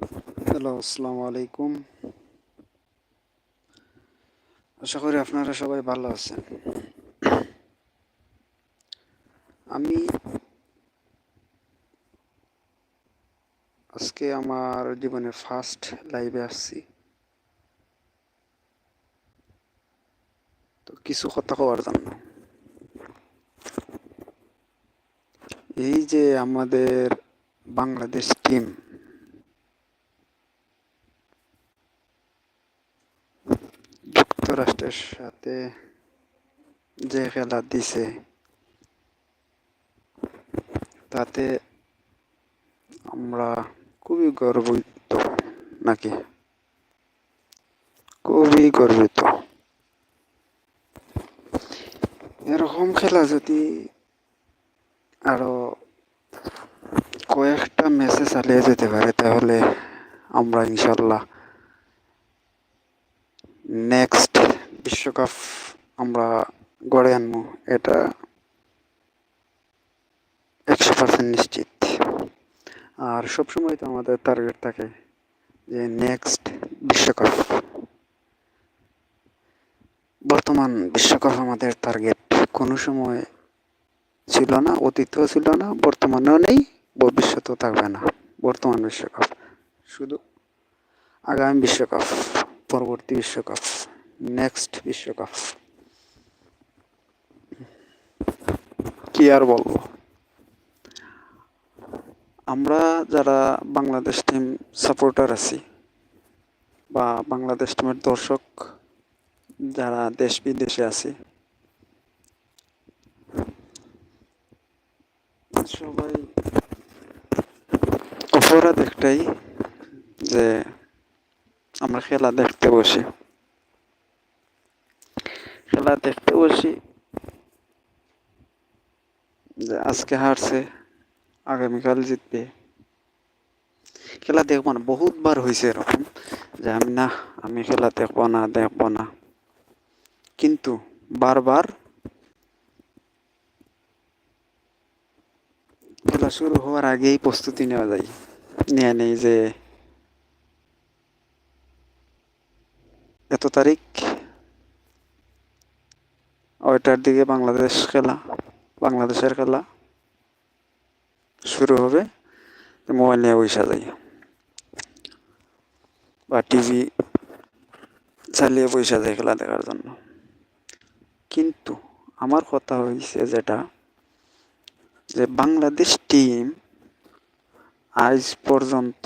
Hello, আসসালামু আলাইকুম। আশা করি আপনারা সবাই ভালো আছেন। আমি আজকে আমার জীবনের ফার্স্ট লাইভে আসছি। তো কিছু কথা কওয়ার জন্য। এই যে আমাদের বাংলাদেশ টিম যুক্তরাষ্ট্রের সাথে যে খেলা দিছে, তাতে আমরা খুবই গর্বিত নাকি? খুবই গর্বিত। এরকম খেলা যদি আরও কয়েকটা ম্যাচে চালিয়ে যেতে পারে, তাহলে আমরা ইনশাল্লাহ নেক্সট বিশ্বকাপ আমরা গড়ে আনব, এটা একশো পার্সেন্ট নিশ্চিত। আর সবসময় তো আমাদের টার্গেট থাকে যে নেক্সট বিশ্বকাপ। বর্তমান বিশ্বকাপ আমাদের টার্গেট কোনো সময় ছিল না, অতীতেও ছিল না, বর্তমানেও নেই, ভবিষ্যতেও থাকবে না। বর্তমান বিশ্বকাপ, শুধু আগামী বিশ্বকাপ। পরবর্তী বিশ্বকাপ নেক্সট বিশ্বকাপ। কি আর বলব? আমরা যারা বাংলাদেশ টিম সাপোর্টার আছি বা বাংলাদেশ টিমের দর্শক যারা দেশ বিদেশে আছি, সবাই অপরাধ একটাই যে আমরা খেলা দেখতে বসি। খেলা দেখতে বসি। যে আজকে হারছে, আগামীকাল জিতবে। খেলা দেখব না, বহুতবার হয়েছে এরকম যে আমি না, আমি খেলা দেখব না দেখব না। কিন্তু বারবার খেলা শুরু হওয়ার আগেই প্রস্তুতি নেওয়া যায়। নিয়ে নেই যে এত তারিখ। ওইটার দিকে বাংলাদেশ খেলা, বাংলাদেশের খেলা শুরু হবে। মোবাইল নিয়ে বসে যাই বা টিভি চালিয়ে বসে যায় খেলা দেখার জন্য। কিন্তু আমার কথা হয়েছে যেটা, যে বাংলাদেশ টিম আজ পর্যন্ত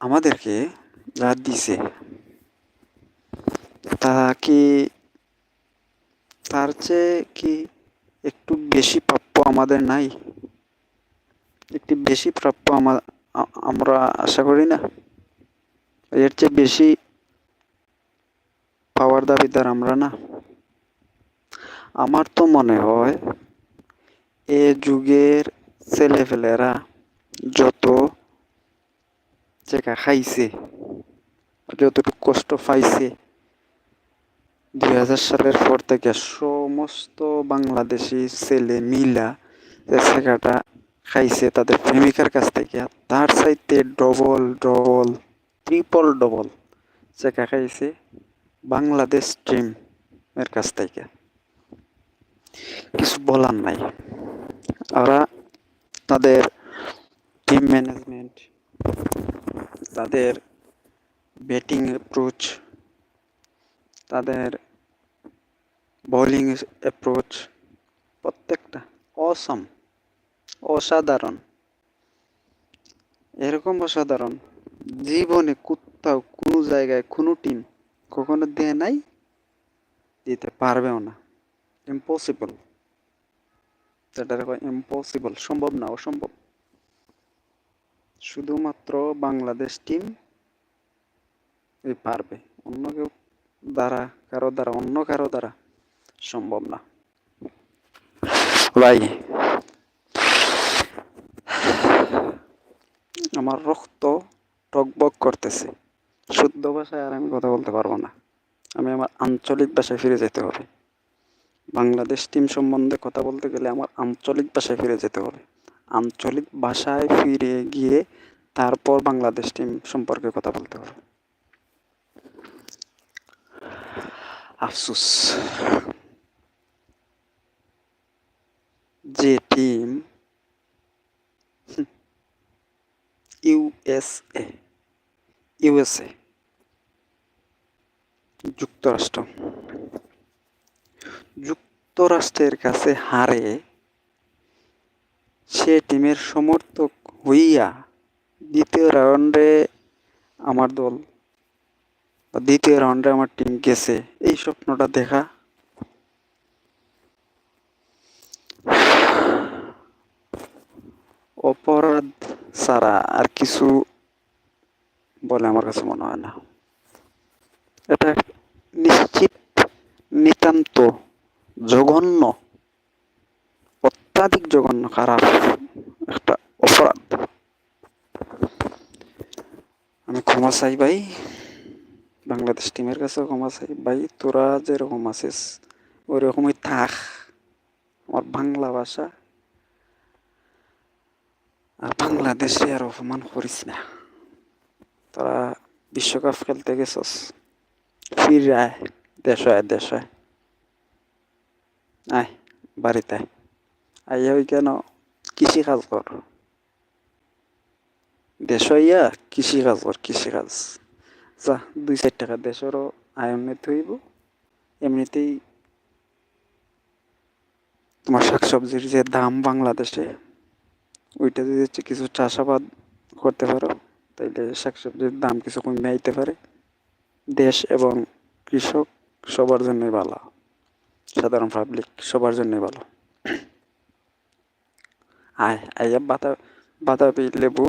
আমাদেরকে যা দিছে তা তার চেয়ে কি একটু বেশি প্রাপ্য আমাদের নাই? একটি বেশি প্রাপ্য আমরা আশা করি না। এর চেয়ে বেশি পাওয়ার দাবিদার আমরা না। আমার তো মনে হয়, এ যুগের ছেলেফেলেরা যত জায়গা খাইছে যতটুকু কষ্ট পাইছে, দুই হাজার সালের পর থেকে সমস্ত বাংলাদেশি ছেলে মিলা যে শেখাটা খাইছে তাদের প্রেমিকার কাছ থেকে, তার চাইতে ডবল ডবল ট্রিপল ডবল শেখা খাইছে বাংলাদেশ টিমের কাছ থেকে। কিছু বলার নাই। ওরা তাদের টিম ম্যানেজমেন্ট তাদের ব্যাটিং অ্যাপ্রোচ তাদের বোলিং অ্যাপ্রোচ প্রত্যেকটা অসম অসাধারণ। এরকম অসাধারণ জীবনে কোথাও কোনো জায়গায় কোনো টিম কখনো দেয় নাই, দিতে পারবেও না। ইম্পসিবল সেটা ইম্পসিবল সম্ভব না, অসম্ভব। শুধুমাত্র বাংলাদেশ টিম পারবে। অন্য কেউ দ্বারা, কারও দ্বারা, অন্য কারও দ্বারা সম্ভব না। ভাই, আমার রক্ত টকবক করতেছে। শুদ্ধ ভাষায় আর আমি কথা বলতে পারব না। আমি আমার আঞ্চলিক ভাষায় ফিরে যেতে হবে। বাংলাদেশ টিম সম্বন্ধে কথা বলতে গেলে আমার আঞ্চলিক ভাষায় ফিরে যেতে হবে। আঞ্চলিক ভাষায় ফিরে গিয়ে তারপর বাংলাদেশ টিম সম্পর্কে কথা বলতে পারো আফসোস। যে টিম ইউএসএ ইউএসএ যুক্তরাষ্ট্র। যুক্তরাষ্ট্রের কাছে হারে সে টিমের সমর্থক হইয়া দ্বিতীয় রাউন্ডে আমার দল দ্বিতীয় রাউন্ডে আমার টিম গেছে। এই স্বপ্নটা দেখা। অপরাধ ছাড়া আর কিছু বলে আমার কাছে মনে হয় না। এটা নিশ্চিত, নিতান্ত জঘন্য, অত্যাধিক জঘন্য, খারাপ একটা অপরাধ। আমি ক্ষমা চাই ভাই। বাংলাদেশ টিমের কাছেও ক্ষমা চাই ভাই, তোরা যেরকম আছিস ওই রকমই থাক। আমার বাংলা ভাষা আর বাংলাদেশে আর অপমান করিস না। তোরা বিশ্বকাপ খেলতে গেছস, ফিরে আয়, দেশ আয় দেশ আয়। বাড়িতে আইয়া ওই কেন? কৃষি কাজ কর। দেশ হইয়া কৃষি কাজ কর, কৃষি কাজ। যা, দুই চার টাকা দেশেরও আয় উন্নতি হইব। এমনিতেই তোমার শাকসবজির যে দাম বাংলাদেশে, ওইটা যদি হচ্ছে কিছু চাষাবাদ করতে পারো, তাইলে শাকসবজির দাম কিছু কমে আইতে পারে। দেশ এবং কৃষক সবার জন্যই ভালো, সাধারণ পাবলিক সবার জন্যই ভালো। আয়, আইয়া বাতা, বাতাবি লেবু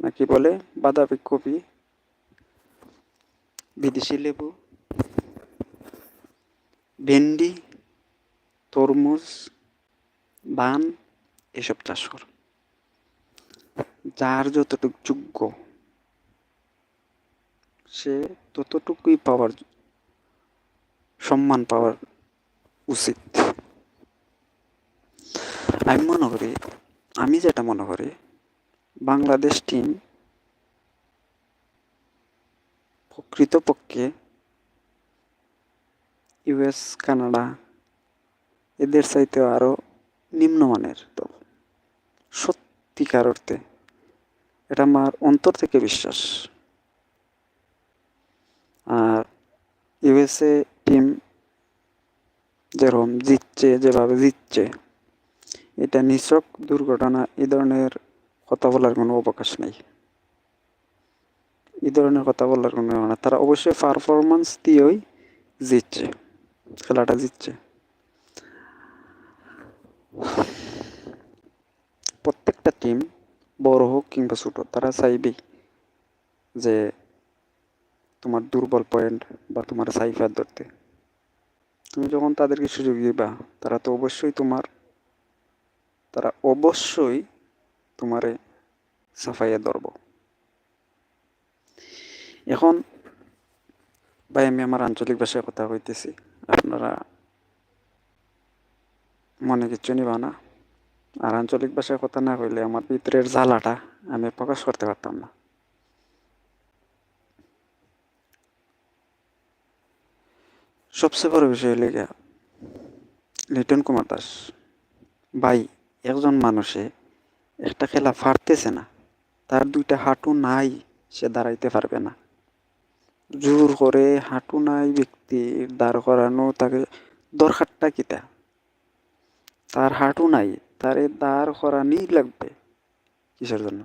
নাকি বলে, বাতাবি কপি বিদেশি লেবু, ভেন্ডি, তরমুজ ধান এসব চাষ কর। যার যতটুকু যোগ্য, সে ততটুকুই পাওয়ার সম্মান পাওয়ার উচিত। আমি মনে করি, আমি যেটা মনে করি, বাংলাদেশ টিম প্রকৃতপক্ষে ইউএস, কানাডা, এদের চাইতে আরও নিম্নমানের দল সত্যিকার অর্থে এটা আমার অন্তর থেকে বিশ্বাস। আর ইউএসএ টিম যেরকম জিতছে, যেভাবে জিতছে, এটা নিছক দুর্ঘটনা এই ধরনের কথা বলার কোনো অবকাশ নেই। এই ধরনের কথা বলার কোনো না। তারা অবশ্যই পারফরমেন্স দিয়েই জিতছে, খেলাটা জিতছে। প্রত্যেকটা টিম বড় হোক কিংবা ছোট, তারা চাইবেই যে তোমার দুর্বল পয়েন্ট বা তোমার সাইফার ধরতে। তুমি যখন তাদেরকে সুযোগ দিবা, তারা তো অবশ্যই তোমার, তারা অবশ্যই তোমারে সাফাইয়া ধরব। এখন ভাই আমি আমার আঞ্চলিক ভাষায় কথা কইতেছি। আপনারা মনে কিচ্ছু নিবা না। আর আঞ্চলিক ভাষায় কথা না কইলে আমার ভিতরের জ্বালাটা আমি প্রকাশ করতে পারতাম না। সবচেয়ে বড় বিষয় হলে গিয়া, লিটন কুমার দাস ভাই একজন মানুষে একটা খেলা পারতেছে না। তার দুইটা হাঁটু নাই, সে দাঁড়াইতে পারবে না। জোর করে হাঁটু নাই ব্যক্তি, দাঁড় করানো তাকে দরকারটা কিতা? তার হাঁটু নাই, তারে দাঁড় করানি লাগবে কিসের জন্য?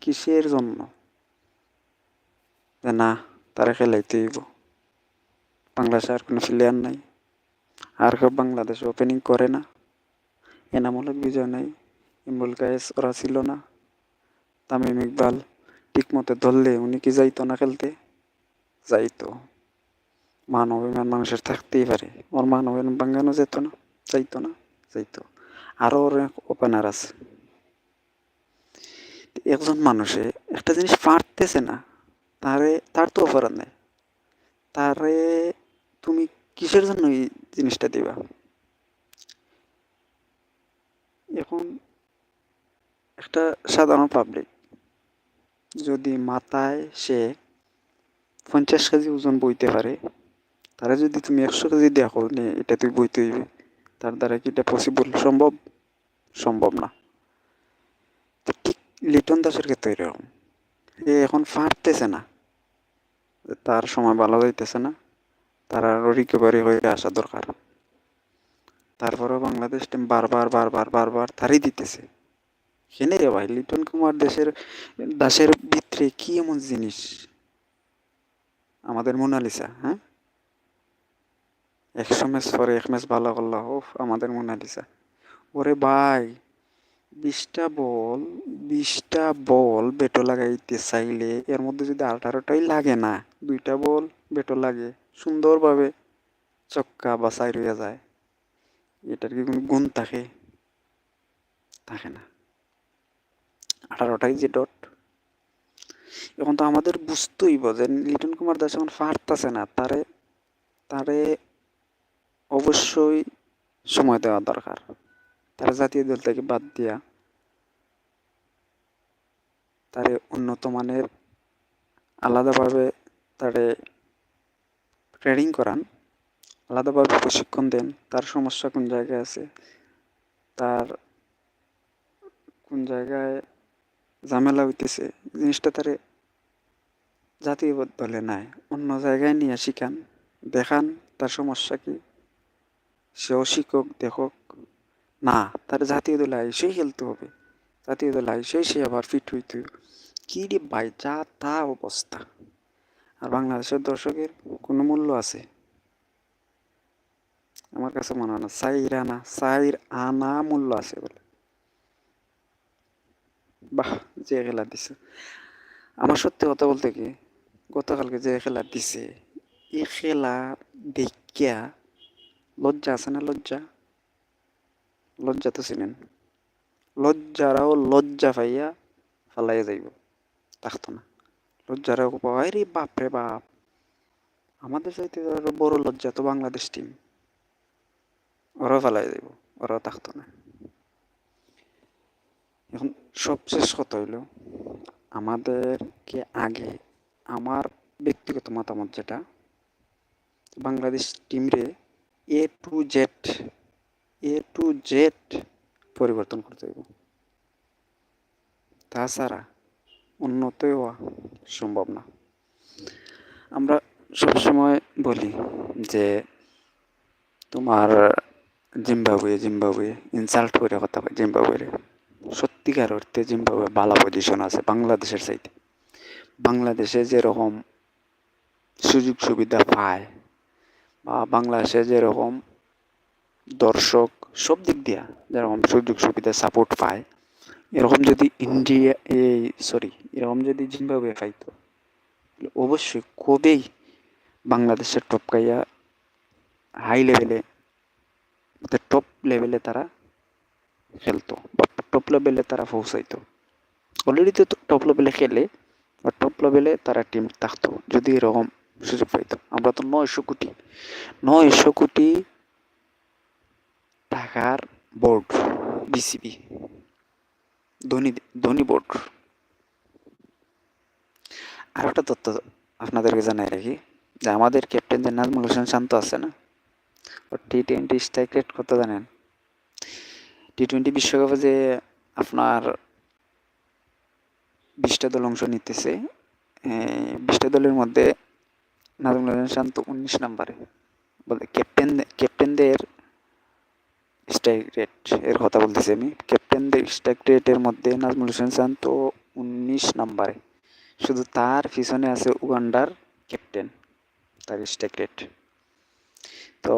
কিসের জন্য? না, তারা খেলাইতে হইব। বাংলাদেশে আর কোনো প্লেয়ার নাই। আর কেউ বাংলাদেশে ওপেনিং করে না। এনামূলক বিজয় নাই। ইমরুল কায়েস, ওরা ছিল না। তামিম ইকবাল ঠিক মতো ধরলে উনি কি যাইতো না খেলতে? যাইতো। মান অভিমান মানুষের থাকতেই পারে। ওর মান অভিমান ভাঙানো যেত না, যাইতো না, যাইতো। আরও ওর ওপেনার আছে। একজন মানুষে একটা জিনিস পারতেছে না, তারে, তার তো অপরাধ নেই। তারে তুমি কিসের জন্য এই জিনিসটা দিবা? এখন একটা সাধারণ পাবলিক যদি মাথায় সে পঞ্চাশ কেজি ওজন বইতে পারে, তারা যদি তুমি একশো কেজি দেখো এটা তুই বইতে হইবে। তার দ্বারা কি এটা পসিবল সম্ভব? সম্ভব না। ঠিক লিটন দাসের ক্ষেত্রে এরকম। এ এখন পারতেছে না। তার সময় ভালো যাইতেছে না। তার আরও রিকভারি হয়ে আসা দরকার। তারপরেও বাংলাদেশ টিম বারবার বারবার বারবার তারই দিতেছে। কেনে রে ভাই? লিটন কুমার দেশের, দাসের ভিতরে কি এমন জিনিস? আমাদের মোনালিসা হ্যাঁ? একশো ম্যাচ পরে এক ম্যাচ ভালো করল ও আমাদের মোনালিসা। ওরে ভাই, বিশটা বল বিশটা বল বেটো লাগাইতে চাইলে এর মধ্যে যদি আঠারোটাই লাগে না, দুইটা বল বেটো লাগে, সুন্দরভাবে চক্কা বা সাইড হয়ে যায়। এটার কি কোনো গুণ থাকে? থাকে না। আঠারোটাই যে ডট এখন তো আমাদের বুঝতেই যে লিটন কুমার দাস এখন পারতেছে না, তারে তারে অবশ্যই সময় দেওয়া দরকার। তারা জাতীয় দল থেকে বাদ দিয়া তারে উন্নত মানের আলাদাভাবে তারে ট্রেনিং করান, আলাদাভাবে প্রশিক্ষণ দেন, তার সমস্যা কোন জায়গায় আছে? তার কোন জায়গায় ঝামেলা হইতেছে। জিনিসটা তারে জাতীয় দলে নাই। অন্য জায়গায় নিয়ে শিখান দেখান, তার সমস্যা কি? সেও শিখুক দেখক না, তার জাতীয় দলে এসেই খেলতে হবে। জাতীয় দলে এসেই সে আবার ফিট হইতে কি রে ভাই, যা তা অবস্থা। আর বাংলাদেশের দর্শকের কোনো মূল্য আছে? আমার কাছে মনে হয় না। সাইর আনা সাইর আনা মূল্য আছে বলে। বাহ যে খেলা দিছে। আমার সত্যি কথা বলতে কি, গতকালকে যে খেলা দিছে। এই খেলা দেখিয়া লজ্জা আছে না লজ্জা? লজ্জা তো ছিলেন লজ্জারাও লজ্জা পাইয়া ফালাইয়া যাইব। থাকতো না। লজ্জারাও পাই রে বাপ রে বাপ। আমাদের আরও বড় লজ্জা তো বাংলাদেশ টিম ওরাও ফালাই যাইব। ওরাও থাকতো না। এখন সবশেষ কথা হইল, আমাদেরকে আগে আমার ব্যক্তিগত মতামত যেটা, Bangladesh টিমরে A to Z A to Z পরিবর্তন করতে হইব। তাছাড়া উন্নত হওয়া সম্ভব না। আমরা সবসময় বলি যে, তোমার জিম্বাবুয়ে জিম্বাবুয়ে ইনসাল্ট করে কথা জিম্বাবুয়ে সত্যিকার অর্থে জিম্বাবুয়ে ভালো পজিশন আছে বাংলাদেশের চাইতে। বাংলাদেশে যেরকম সুযোগ সুবিধা পায় বা বাংলাদেশে যেরকম দর্শক সব দিক দিয়া যেরকম সুযোগ সুবিধা সাপোর্ট পায়, এরকম যদি ইন্ডিয়া এই সরি এরকম যদি জিম্বাবুয়ে পাইতো অবশ্যই কবেই বাংলাদেশের টপকাইয়া হাই লেভেলে টপ লেভেলে তারা খেলতো, বা টপ লেভেলে তারা পৌঁছাইতো। অলরেডি তো টপ লেভেলে খেলে, বা টপ লেভেলে তারা টিম থাকতো, যদি এরকম সুযোগ পাইতো। আমরা তো নয়শো কোটি নয়শো কোটি টাকার বোর্ড বিসিবি ধনী ধনী বোর্ড আর একটা তথ্য আপনাদেরকে জানাই রাখি, যে আমাদের ক্যাপ্টেন যে নাজমুল হোসেন শান্ত আছে না ও টি টোয়েন্টি স্ট্রাইক রেট কত জানেন? টি টোয়েন্টি বিশ্বকাপে যে আপনার বিশটা দল অংশ নিতেছে বিশটা দলের মধ্যে নাজমুল হোসেন শান্ত উনিশ নাম্বারে। বলে ক্যাপ্টেন ক্যাপ্টেনদের স্ট্রাইক রেট এর কথা বলতেছি আমি। ক্যাপ্টেনদের স্ট্রাইক রেটের মধ্যে নাজমুল হোসেন শান্ত উনিশ নাম্বারে। শুধু তার পিছনে আছে উগান্ডার ক্যাপ্টেন তার স্ট্রাইক রেট তো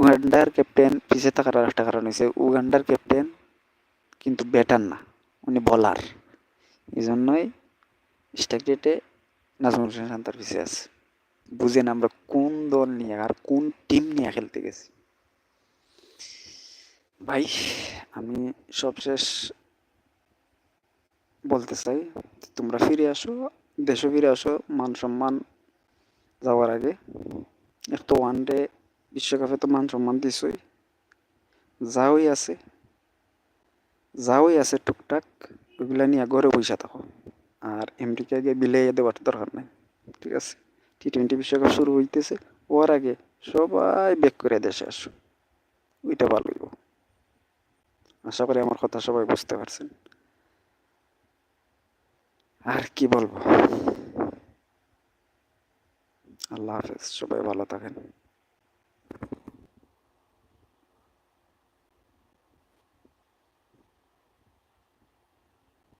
উগান্ডার ক্যাপ্টেন পিছিয়ে থাকার একটা কারণ হয়েছে উগান্ডার ক্যাপ্টেন কিন্তু ব্যাটার না, উনি বলার এই জন্যই স্ট্রাইক রেটে নাজমুল হোসেন শান্তার পিছিয়ে আছে। বুঝেন আমরা কোন দল নিয়ে আর কোন টিম নিয়ে খেলতে গেছি। ভাই, আমি সবশেষ বলতে চাই তোমরা ফিরে আসো, দেশে ফিরে আসো, মান সম্মান যাওয়ার আগে। একটু ওয়ান ডে বিশ্বকাপে তো মান সম্মান দিছই। যাওই আছে। যাওই আছে টুকটাক, ওইগুলা নিয়ে ঘরে বসে থাকো। আর আমেরিকা গিয়ে বিলাই দেওয়ার দরকার নাই, ঠিক আছে? টি টোয়েন্টি বিশ্বকাপ শুরু হইতেছে, ওর আগে সবাই বেক করে দেশে আসো। ওইটা ভালো হইব। আশা করি আমার কথা সবাই বুঝতে পারছেন। আর কি বলব? আল্লাহ হাফেজ, সবাই ভালো থাকেন।